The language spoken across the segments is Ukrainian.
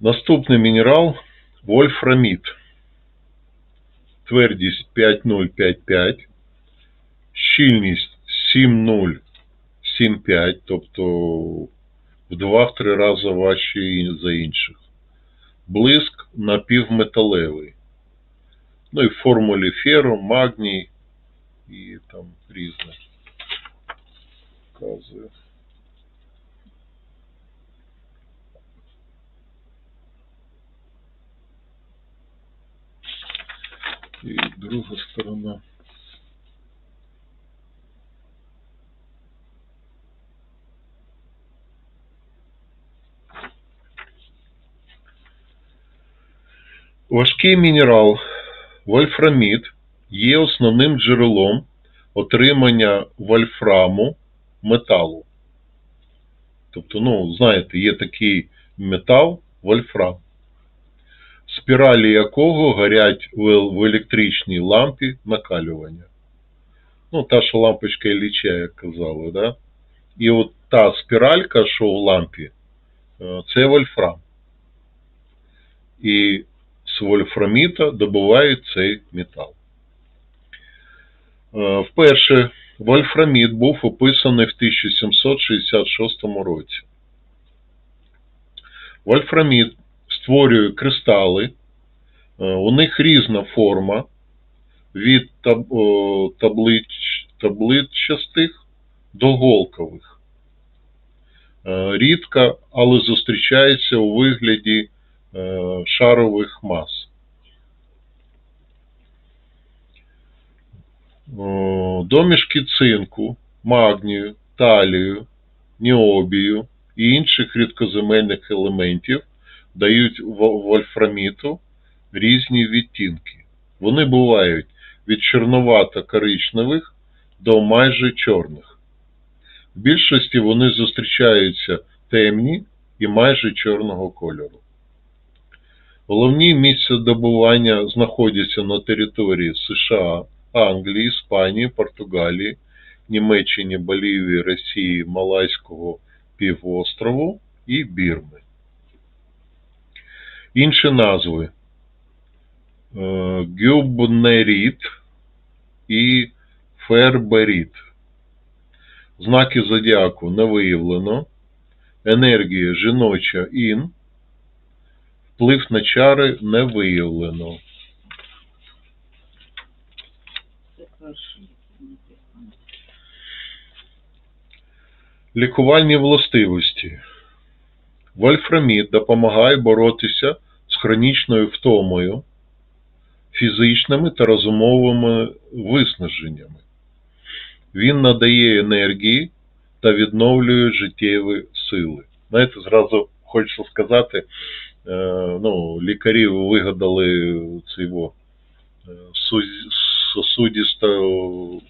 Наступний мінерал вольфрамід. Твердість 5055, щільність 7075, тобто в 2-3 рази важче за інших. Блиск напівметалевий. Ну і в формулі ферум, магній і там різне. Вказує. І друга сторона. Важкий мінерал вольфрамід є основним джерелом отримання вольфраму металу. Тобто, ну, знаєте, є такий метал вольфрам, спіралі якого горять в електричній лампі накалювання. Ну, та, що лампочка Ілліча, як казали, да? І от та спіралька, що в лампі, е, це вольфрам. І з вольфраміта добувають цей метал. Е, Вперше вольфрамід був описаний в 1766 році. Вольфрамід створює кристали, у них різна форма від о, таблич, табличастих до голкових. Е, Рідко, але зустрічається у вигляді е, шарових мас. Домішки цинку, магнію, талію, ніобію і інших рідкоземельних елементів дають вольфраміту різні відтінки. Вони бувають від чорновато-коричневих до майже чорних. В більшості вони зустрічаються темні і майже чорного кольору. Головні місця добування знаходяться на території США, Англії, Іспанії, Португалії, Німеччині, Болівії, Росії, Малайського півострову і Бірми. Інші назви гюбнеріт і ферберіт. Знаки зодіаку не виявлено. Енергія жіноча ін. Вплив на чари не виявлено. Лікувальні властивості. Вольфрамід допомагає боротися з хронічною втомою, фізичними та розумовими виснаженнями. Він надає енергії та відновлює життєві сили. Знаєте, зразу хочу сказати, е, ну, лікарі вигадали цього е, су- сосудисто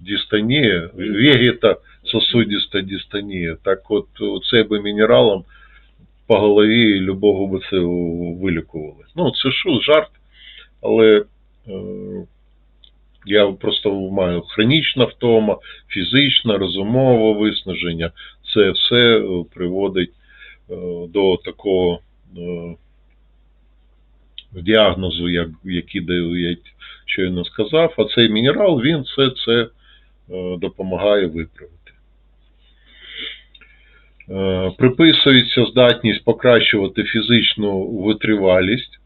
дистонія, вегета сосудиста дистонія. Так от цей би мінералом по голові любого би це вилікували. Ну, це що, жарт, але е, я просто маю хронічна втома, фізична, розумове виснаження. Це все е, приводить е, до такого діагнозу, як, який я щойно сказав, а цей мінерал, він все це допомагає виправити. Приписується здатність покращувати фізичну витривалість,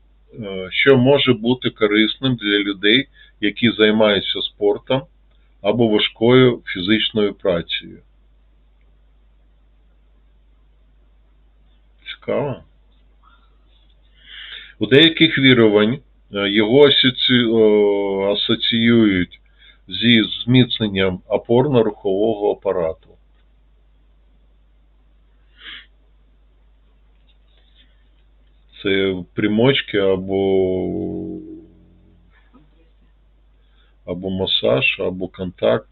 що може бути корисним для людей, які займаються спортом або важкою фізичною працею. Цікаво. У деяких вірувань е, його асоціюють зі зміцненням опорно-рухового апарату. Це примочки або, або масаж, або контакт.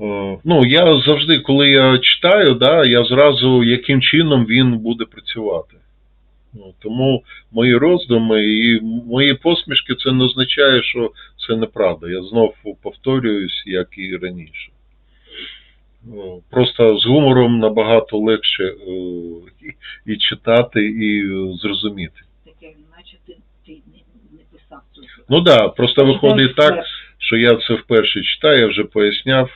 Е, Ну, я завжди, коли я читаю, да, я зразу яким чином він буде працювати. Ну, тому мої роздуми і мої посмішки це не означає, що це неправда. Я знов повторююсь, як і раніше. Ну, Просто з гумором набагато легше е, і читати, і е, зрозуміти. Таке, наче ти, ти не, писав цього. Ну так, да, просто виходить Читав так, що я це вперше читаю, я вже поясняв,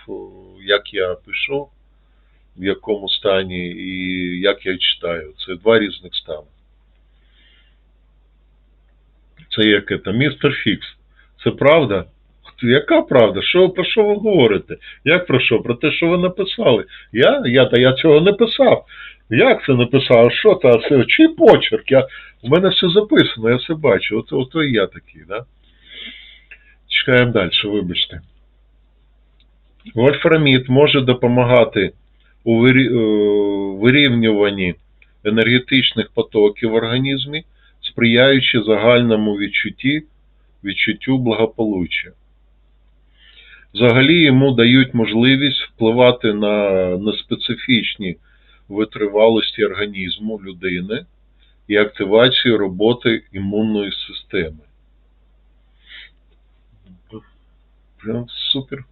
як я пишу, в якому стані і як я читаю. Це два різних стани. Це як це, містер Фікс. Це правда? Яка правда? Що, про що ви говорите? Як про що? Про те, що ви написали. Я? Я, та я цього не писав. Як це написав? Що та це? Чий почерк? Я, у мене все записано, я все бачу. От, от і я такий, да? Чекаємо далі, вибачте. Вольфрамід може допомагати у е, вирівнюванні енергетичних потоків в організмі, сприяючи загальному відчутті, відчуттю благополуччя. Взагалі йому дають можливість впливати на неспецифічні витривалості організму людини і активацію роботи імунної системи. Прям супер.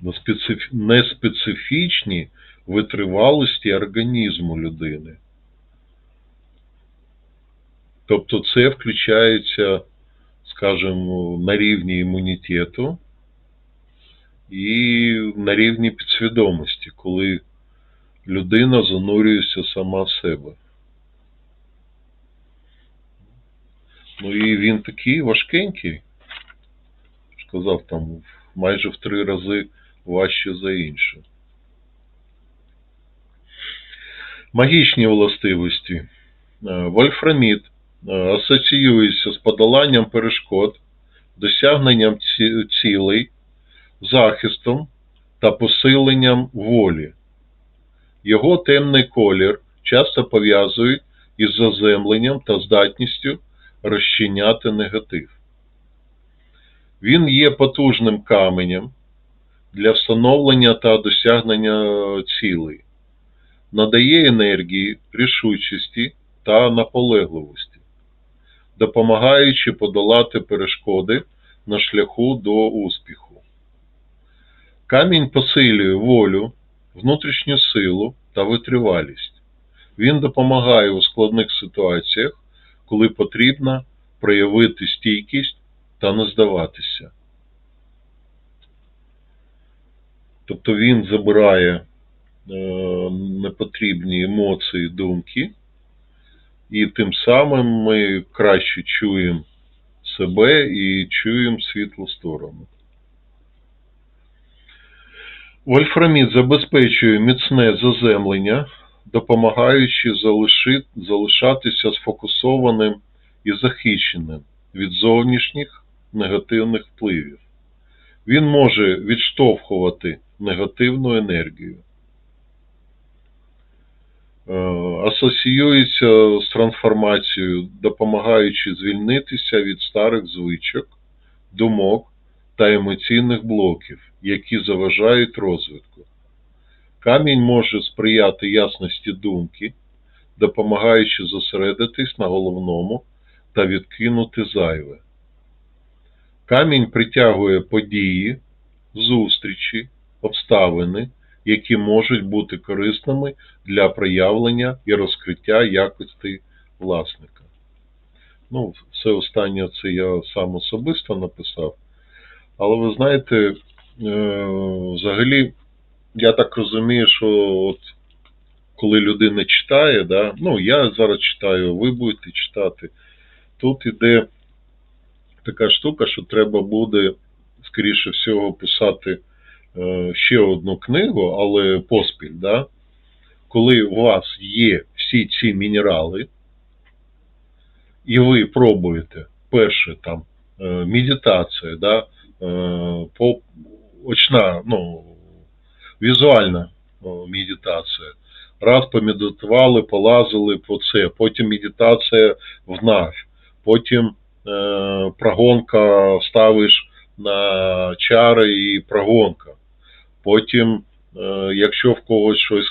На специф... неспецифічні витривалості організму людини. Тобто це включається, скажімо, на рівні імунітету і на рівні підсвідомості, коли людина занурюється сама себе. Ну і він такий важкенький. Сказав там майже в три рази важче за інше. Магічні властивості. Е, Вольфрамід асоціюється з подоланням перешкод, досягненням цілей, захистом та посиленням волі. Його темний колір часто пов'язують із заземленням та здатністю розчиняти негатив. Він є потужним каменем для встановлення та досягнення цілей, надає енергії, рішучості та наполегливості, допомагаючи подолати перешкоди на шляху до успіху. Камінь посилює волю, внутрішню силу та витривалість. Він допомагає у складних ситуаціях, коли потрібно проявити стійкість та не здаватися. Тобто він забирає е, непотрібні емоції, думки, і тим самим ми краще чуємо себе і чуємо світлу сторону. Вольфрамід забезпечує міцне заземлення, допомагаючи залишатися сфокусованим і захищеним від зовнішніх негативних впливів. Він може відштовхувати негативну енергію. Е, Асоціюється з трансформацією, допомагаючи звільнитися від старих звичок, думок та емоційних блоків, які заважають розвитку. Камінь може сприяти ясності думки, допомагаючи зосередитись на головному та відкинути зайве. Камінь притягує події, зустрічі, обставини, які можуть бути корисними для проявлення і розкриття якостей власника. Ну, все останнє це я сам особисто написав. Але ви знаєте, е, взагалі, я так розумію, що от коли людина читає, да, ну я зараз читаю, ви будете читати, тут іде така штука, що треба буде, скоріше всього, писати ще одну книгу, але поспіль, да, коли у вас є всі ці мінерали, і ви пробуєте перше там е, медитація, да, е, очна, ну, візуальна медитація. Раз помедитували, полазили по це, потім медитація в вновь, потім е, прогонка ставиш на чари і прогонка. Потім, е, якщо в когось щось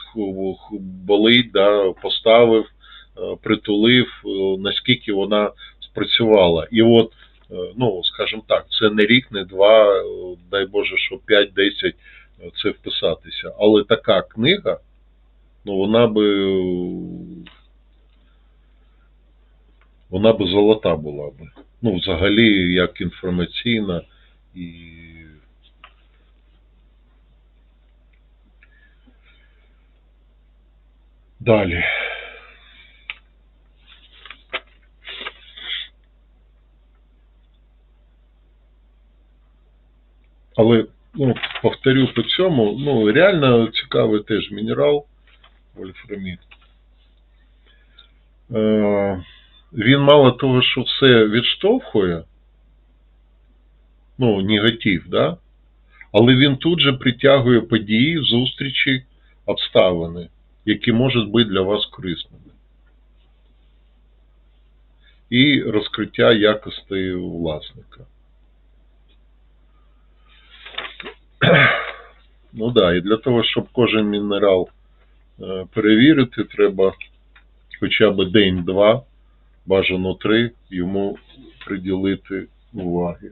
болить, да, поставив, е, притулив, е, наскільки вона спрацювала. І от, ну, скажімо так, це не рік, не два, дай Боже, що 5-10 це вписатися. Але така книга ну вона би вона би золота була би. Ну, взагалі, як інформаційна і далі. Але, ну, повторю по цьому, ну, реально цікавий теж мінерал вольфрамід. Е, він мало того, що все відштовхує, ну, негатив, да? але він тут же притягує події, зустрічі, обставини, які можуть бути для вас корисними. І розкриття якостей власника. Ну так, да, і для того, щоб кожен мінерал е, перевірити, треба хоча б день-два, бажано три, йому приділити уваги.